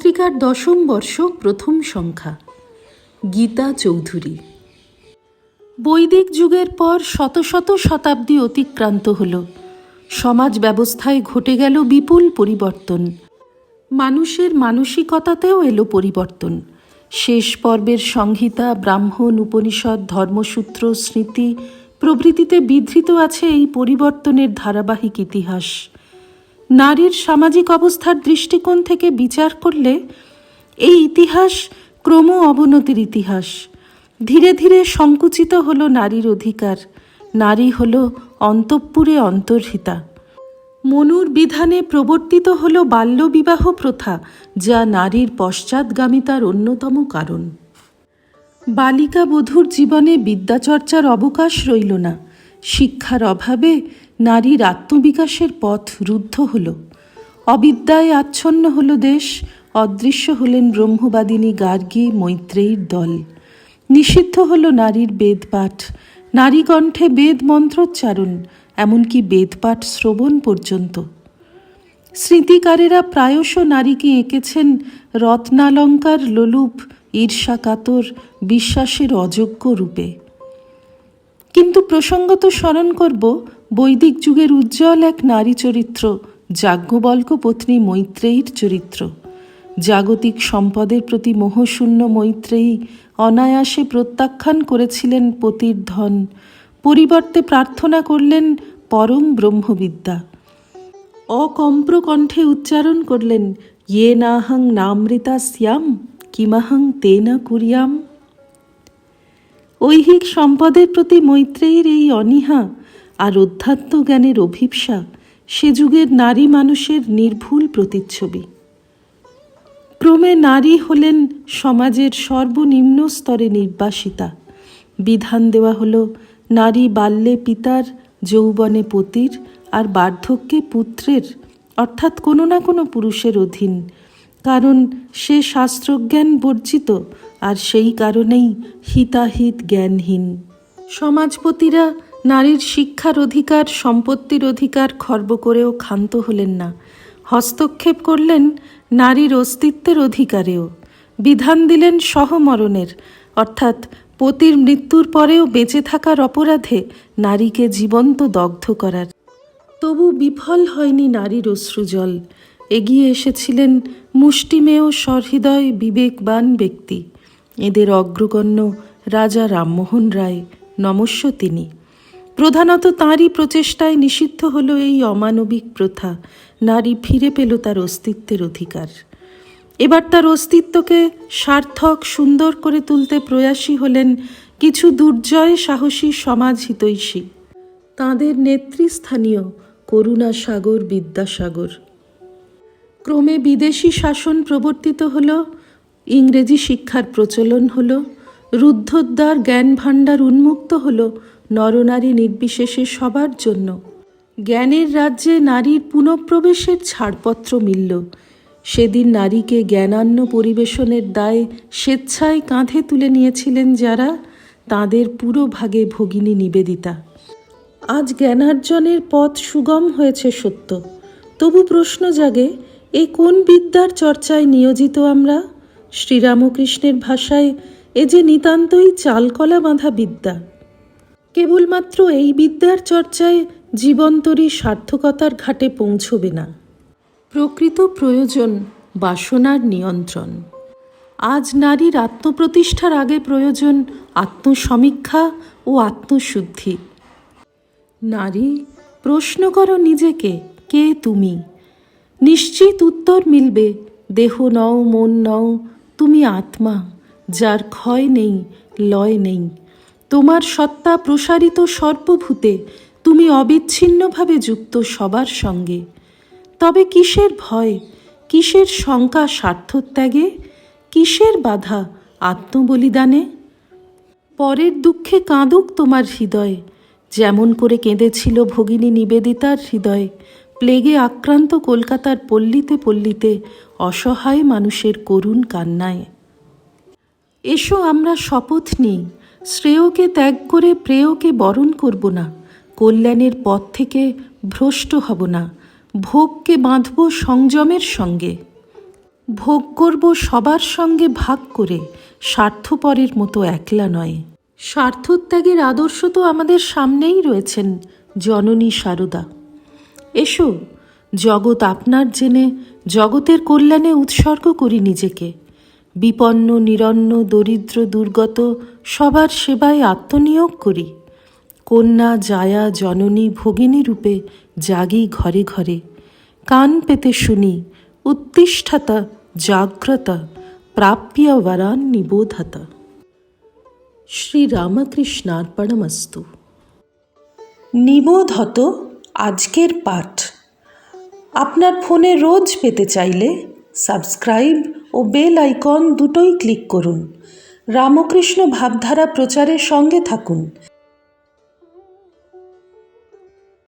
শিক্ষার দশম বর্ষ প্রথম সংখ্যা। গীতা চৌধুরী। বৈদিক যুগের পর শত শত শতাব্দী অতিক্রান্ত হল। সমাজ ব্যবস্থায় ঘটে গেল বিপুল পরিবর্তন। মানুষের মানসিকতাতেও এলো পরিবর্তন। শেষ পর্বের সংহিতা, ব্রাহ্মণ উপনিষদ, ধর্মসূত্র, স্মৃতি প্রভৃতিতে বিধৃত আছে এই পরিবর্তনের ধারাবাহিক ইতিহাস। নারীর সামাজিক অবস্থার দৃষ্টিকোণ থেকে বিচার করলে এই ইতিহাস ক্রম অবনতির ইতিহাস। ধীরে ধীরে সংকুচিত হলো নারীর অধিকার। নারী হল অন্তঃপুরে অন্তর্হিতা। মনুর বিধানে প্রবর্তিত হল বাল্যবিবাহ প্রথা, যা নারীর পশ্চাৎগামিতার অন্যতম কারণ। বালিকা বধূর জীবনে বিদ্যাচর্চার অবকাশ রইল না। শিক্ষার অভাবে নারীর আত্মবিকাশের পথ রুদ্ধ হল। অবিদ্যায় আচ্ছন্ন হল দেশ, অদৃশ্য হলেন ব্রহ্মবাদিনী গার্গী মৈত্রেয়ীর দল। নিষিদ্ধ হল নারীর বেদপাঠ, নারী কণ্ঠে বেদ মন্ত্রোচ্চারণ, এমনকি বেদপাঠ শ্রবণ পর্যন্ত। স্মৃতিকারেরা প্রায়শ নারীকে এঁকেছেন রত্নালঙ্কার লোলুপ, ঈর্ষাকাতর, বিশ্বাসের অযোগ্য রূপে। কিন্তু প্রসঙ্গত স্মরণ করব বৈদিক যুগের উজ্জ্বল এক নারী চরিত্র, যাজ্ঞবল্ক পত্নী মৈত্রেয়ীর চরিত্র। জাগতিক সম্পদের প্রতি মোহশূন্য মৈত্রেয়ী অনায়াসে প্রত্যাখ্যান করেছিলেন পতির ধন। পরিবর্তে প্রার্থনা করলেন পরম ব্রহ্মবিদ্যা। অকম্প্র কণ্ঠে উচ্চারণ করলেন ইয়ে নাহং নামৃতা শ্যাম কিমাহং তে না কুরিয়াম। ঐহিক সম্পদের প্রতি মৈত্রেয়ীর এই অনীহা আর অধ্যাত্ম জ্ঞানের অভিপ্সা সে যুগের নারী মানুষের নির্ভুল প্রতিচ্ছবি। ক্রমে নারী হলেন সমাজের সর্বনিম্ন স্তরে নির্বাসিতা। বিধান দেওয়া হলো, নারী বাল্যে পিতার, যৌবনে পতির আর বার্ধক্যে পুত্রের, অর্থাৎ কোনো না কোনো পুরুষের অধীন। কারণ সে শাস্ত্রজ্ঞান বর্জিত আর সেই কারণেই হিতাহিত জ্ঞানহীন। সমাজপতিরা নারীর শিক্ষার অধিকার, সম্পত্তির অধিকার খর্ব করেও ক্ষান্ত হলেন না। হস্তক্ষেপ করলেন নারীর অস্তিত্বের অধিকারেও। বিধান দিলেন সহমরণের, অর্থাৎ পতির মৃত্যুর পরেও বেঁচে থাকার অপরাধে নারীকে জীবন্ত দগ্ধ করার। তবু বিফল হয়নি নারীর অশ্রুজল। এগিয়ে এসেছিলেন মুষ্টিমেয় সহৃদয় বিবেকবান ব্যক্তি। এদের অগ্রগণ্য রাজা রামমোহন রায়, নমস্য তিনি। প্রধানত তাঁরই প্রচেষ্টায় নিষিদ্ধ হলো এই অমানবিক প্রথা। নারী ফিরে পেল তার অস্তিত্বের অধিকার। এবার তার অস্তিত্বকে সার্থক, সুন্দর করে তুলতে প্রয়াসী হলেন কিছু দুর্জয় সাহসী সমাজ হিতৈষী তাঁদের নেতৃস্থানীয় করুণা সাগর বিদ্যাসাগর। ক্রমে বিদেশি শাসন প্রবর্তিত হল, ইংরেজি শিক্ষার প্রচলন হল রুদ্ধদ্বার জ্ঞান ভাণ্ডার উন্মুক্ত হল নরনারী নির্বিশেষে সবার জন্য। জ্ঞানের রাজ্যে নারীর পুনঃপ্রবেশের ছাড়পত্র মিলল। সেদিন নারীকে জ্ঞানান্ন পরিবেশনের দায় স্বেচ্ছায় কাঁধে তুলে নিয়েছিলেন যারা তাদের পুরো ভাগে ভগিনী নিবেদিতা। আজ জ্ঞানার্জনের পথ সুগম হয়েছে সত্য। তবু প্রশ্ন জাগে এই কোন বিদ্যার চর্চায় নিয়োজিত আমরা? শ্রীরামকৃষ্ণের ভাষায় এ যে নিতান্তই চালকলা বাঁধা বিদ্যা। কেবলমাত্র এই বিদ্যার চর্চায় জীবন্তরী সার্থকতার ঘাটে পৌঁছবে না। প্রকৃত প্রয়োজন বাসনার নিয়ন্ত্রণ। আজ নারীর আত্মপ্রতিষ্ঠার আগে প্রয়োজন আত্মসমীক্ষা ও আত্মশুদ্ধি। নারী, প্রশ্ন করো নিজেকে, কে তুমি? নিশ্চিত উত্তর মিলবে, দেহ নও, মন নও তুমি আত্মা, যার ক্ষয় নেই, লয় নেই। তোমার সত্তা প্রসারিত সর্বভূতে, তুমি অবিচ্ছিন্নভাবে যুক্ত সবার সঙ্গে। তবে কিসের ভয়, কিসের শঙ্কা স্বার্থত্যাগে, কিসের বাধা আত্মবলিদানে? পরের দুঃখে কাঁদুক তোমার হৃদয়, যেমন করে কেঁদেছিল ভগিনী নিবেদিতার হৃদয়। প্লেগে আক্রান্ত কলকাতার পল্লীতে পল্লীতে অসহায় মানুষের করুণ কান্নায়। এসো আমরা শপথ নিই, শ্রেয়কে ত্যাগ করে প্রেয়কে বরণ করব না, কল্যাণের পথ থেকে ভ্রষ্ট হব না, ভোগকে বাঁধব সংযমের সঙ্গে। ভোগ করব সবার সঙ্গে ভাগ করে, স্বার্থপরের মতো একলা নয়। স্বার্থত্যাগের আদর্শ তো আমাদের সামনেই রয়েছেন, জননী সারদা। এসো, জগৎ আপনার জেনে, জগতের কল্যাণে উৎসর্গ করি নিজেকে। বিপন্ন, নিরন্ন, দরিদ্র, দুর্গত, সবার সেবায় আত্মনিয়োগ করি। কন্যা, জায়া, জননী, ভগিনী রূপে জাগি ঘরে ঘরে। কান পেতে শুনি উত্তিষ্ঠাতা জাগ্রতা, প্রাপ্য বরান নিবোধতা। শ্রীরামকৃষ্ণার্পণমস্তু। নিবোধত আজকের পাঠ। আপনার ফোনে রোজ পেতে চাইলে সাবস্ক্রাইব ও বেল আইকন দুটোই ক্লিক করুন। রামকৃষ্ণ ভাবধারা প্রচারের সঙ্গে থাকুন।